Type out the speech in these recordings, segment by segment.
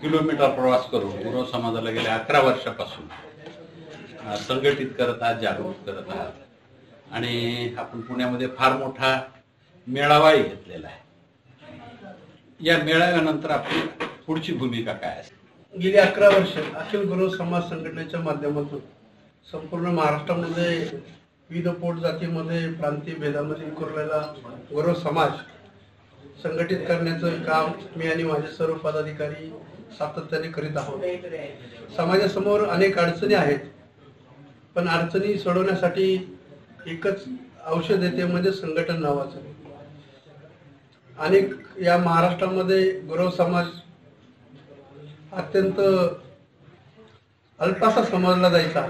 Kilometre प्रवास करून गुरव समाजाला गेल्या अकरा वर्षापासून. संघटित करत आहात जागृत करत आहात. आणि आपण पुण्यामध्ये फार मोठा मेळावाही घेतलेला आहे. या मेळाव्यानंतर आपली पुढची भूमिका काय असेल? गेली अकरा वर्ष अखिल गुरु समाज संघटनेच्या माध्यमातून संपूर्ण महाराष्ट्रामध्ये विविध पोट जातीमध्ये प्रांतीय भेदामध्ये विखुरलेला गौरव समाज संघटित करण्याचं काम मी आणि माझे सर्व पदाधिकारी सातत्याने करीत आहोत. समाजासमोर अनेक अडचणी आहेत पण अडचणी सोडवण्यासाठी एकच औषध येते म्हणजे संघटन नावाचं. अनेक या महाराष्ट्रामध्ये गुरव समाज अत्यंत अल्पासा समजला जायचा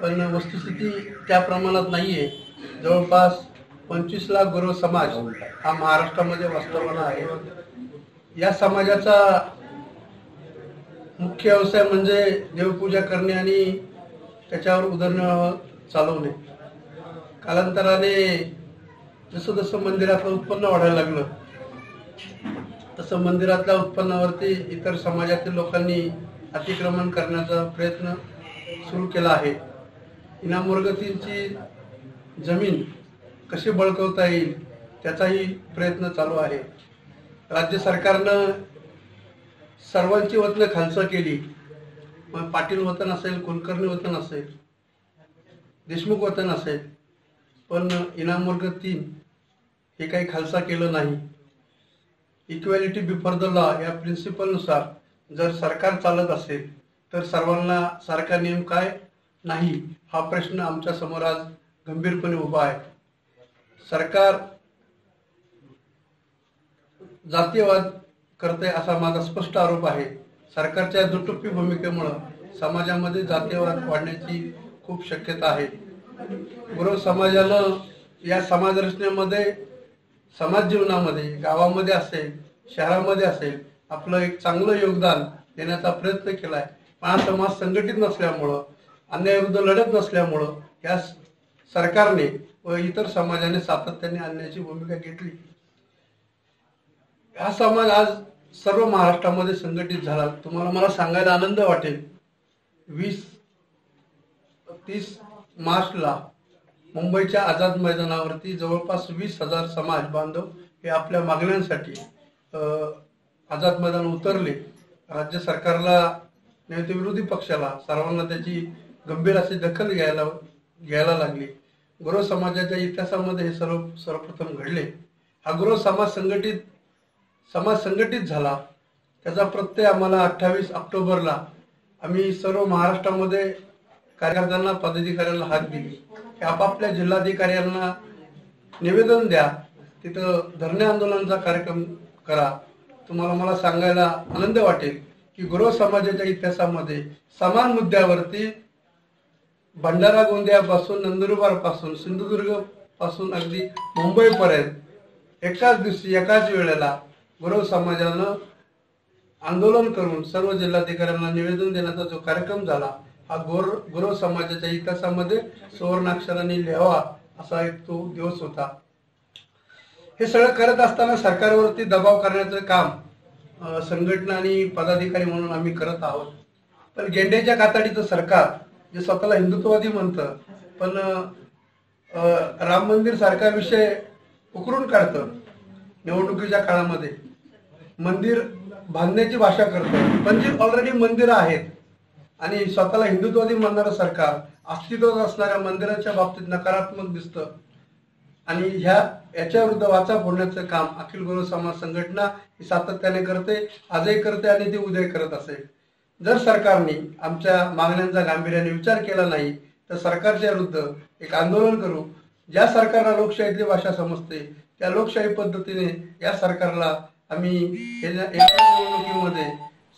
पण वस्तुस्थिती त्या प्रमाणात नाही आहे जवळपास पंचवीस लाख गुरु समाज हा महाराष्ट्रामध्ये वास्तवाला आहे. या समाजाचा मुख्य व्यवसाय म्हणजे देवपूजा करणे आणि त्याच्यावर उदरनिर्वाह चालवणे. कालांतराने जसं जसं मंदिरातलं उत्पन्न वाढायला लागलं तसं मंदिरातल्या उत्पन्नावरती इतर समाजातील लोकांनी अतिक्रमण करण्याचा प्रयत्न सुरू केला आहे. इनामोरगतींची जमीन कशी बळकवता येईल त्याचाही प्रयत्न चालू आहे. राज्य सरकारनं सर्वांची वतनं खालसा केली. मग पाटील वतन असेल कुलकर्णी वतन असेल देशमुख वतन असेल पण इनाम वर्ग तीन हे काही खालसा केलं नाही. इक्वॅलिटी बिफोर द लॉ या प्रिन्सिपलनुसार जर सरकार चालत असेल तर सर्वांना सारखा नियम काय? नाही. हा प्रश्न आमच्यासमोर आज गंभीरपणे उभा आहे. सरकार जातीयवाद करते असा माझा स्पष्ट आरोप आहे. सरकारच्या दुटप्पी भूमिकेमुळं समाजामध्ये जातीयवाद वाढण्याची खूप शक्यता आहे. गुरु समाजानं या समाजरचनेमध्ये समाज जीवनामध्ये गावामध्ये असेल शहरामध्ये असेल आपलं एक चांगलं योगदान देण्याचा प्रयत्न केला आहे पण हा समाज संघटित नसल्यामुळं अन्यायाविरुद्ध लढत नसल्यामुळं या सरकारने व इतर समाजाने सातत्याने आणण्याची भूमिका घेतली. हा समाज आज सर्व महाराष्ट्रामध्ये संघटित झाला. तुम्हाला मला सांगायला आनंद वाटेल. वीस तीस मार्चला मुंबईच्या आझाद मैदानावरती जवळपास वीस हजार समाज बांधव हे आपल्या मागण्यांसाठी आझाद मैदान उतरले. राज्य सरकारला नाही विरोधी पक्षाला सर्वांना त्याची गंभीर अशी दखल घ्यायला घ्यायला लागली. गुरव समाजाच्या इतिहासामध्ये हे सर्व सर्वप्रथम घडले. हा गुरव समाज संघटित समाज संघटित झाला. त्याचा प्रत्यय आम्हाला अठ्ठावीस ऑक्टोबरला आम्ही सर्व महाराष्ट्रामध्ये कार्यकर्त्यांना पदाधिकाऱ्यांना हात दिली. की आपापल्या जिल्हाधिकाऱ्यांना निवेदन द्या. तिथं धरणे आंदोलनाचा कार्यक्रम करा. तुम्हाला मला सांगायला आनंद वाटेल की गुरव समाजाच्या इतिहासामध्ये समान मुद्द्यावरती भंडारा गोंदियापासून नंदुरबारपासून सिंधुदुर्गपासून अगदी मुंबईपर्यंत एकाच दिवशी एकाच वेळेला गुरव समाजानं आंदोलन करून सर्व जिल्हाधिकाऱ्यांना निवेदन देण्याचा जो कार्यक्रम झाला हा गोर गुरव समाजाच्या इतिहासामध्ये सुवर्णाक्षराने लिहावा असा एक तो दिवस होता. हे सगळं करत असताना सरकारवरती दबाव करण्याचं काम संघटना आणि पदाधिकारी म्हणून आम्ही करत आहोत. पण गेंड्याच्या कातडीचं सरकार जे स्वतःला हिंदुत्ववादी म्हणतं पण राम मंदिर सारखा विषय उकरून काढतं निवडणुकीच्या काळामध्ये. मंदिर बांधण्याची भाषा करतं. पण जी ऑलरेडी मंदिरं आहेत आणि स्वतःला हिंदुत्ववादी म्हणणारं सरकार अस्तित्वात असणाऱ्या मंदिराच्या बाबतीत नकारात्मक दिसतं. आणि ह्या याच्या विरुद्ध वाचा फोडण्याचं काम अखिल गुरु समाज संघटना ही सातत्याने करते आजही करते आणि ती उद्या करत असेल. जर सरकारने आमच्या मागण्यांचा गांभीर्याने विचार केला नाही तर सरकारच्या विरुद्ध एक आंदोलन करू. ज्या सरकारला लोकशाहीतली भाषा समजते त्या लोकशाही पद्धतीने या सरकारला आम्ही निवडणुकीमध्ये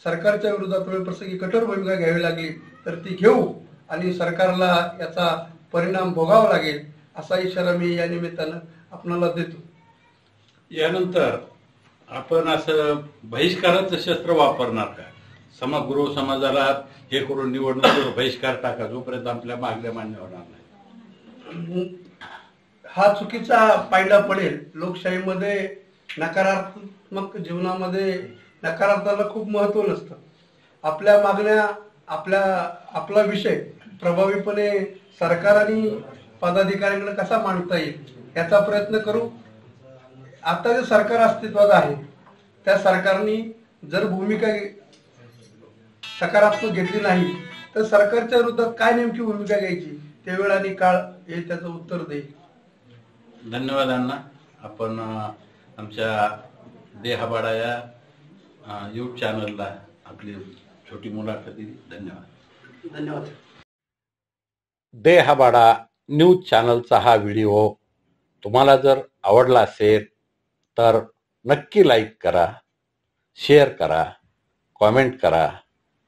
सरकारच्या विरोधात वेळप्रसंगी कठोर भूमिका घ्यावी लागली तर ती घेऊ आणि सरकारला याचा परिणाम भोगावा लागेल असा इशारा मी या निमित्तानं आपणाला देतो. यानंतर आपण असं बहिष्काराचं शस्त्र वापरणार का? समगृह समाजाला हे करून निवडणुकीवर बहिष्कार टाका जोपर्यंत आपल्या मागण्या मान्य होणार नाही. हा चुकीचा पायडा पडेल. लोकशाहीमध्ये नकारात्मक जीवनामध्ये नकारात्मकाला खूप महत्त्व नसतं. आपल्या मागण्या आपल्या आपला विषय प्रभावीपणे सरकार आणि पदाधिकाऱ्यांकडे कसा मांडता येईल याचा प्रयत्न करू. आता जे सरकार अस्तित्वात आहे त्या सरकारनी जर भूमिका सकारात्मक घेतली नाही तर सरकारच्या विरोधात काय नेमकी भूमिका घ्यायची? ते वेळ आणि काळ हे त्याचं उत्तर देईल धन्यवाद अण्णा. आपण आमच्या देहाबाडा या यूट्यूब चॅनलला आपली छोटी मुलाखत दिली. धन्यवाद. धन्यवाद. देहाबाडा न्यूज चॅनलचा हा व्हिडिओ तुम्हाला जर आवडला असेल तर नक्की लाईक करा शेअर करा कॉमेंट करा.